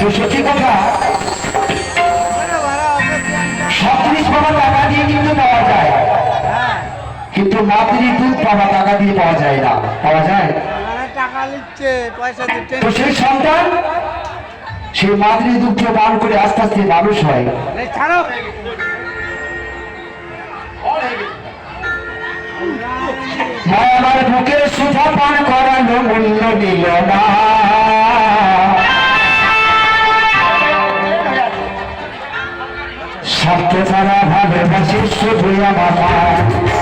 তো সত্যি কথা সত্রিশ বাবা টাকা দিয়ে কিন্তু পাওয়া যায়। কিন্তু মাতৃ দুধ টাকা দিয়ে পাওয়া যায় না। পাওয়া যায়? টাকা নিচ্ছে পয়সা দিচ্ছে তো সেই সন্তান, সেই মাতৃ দুধ পান করে আস্তে আস্তে মানুষ হয়। মা আমার বুকের সুধা পান করালো মূল্য নিল না। ছাড়া ভালোবাসি শুধু আমার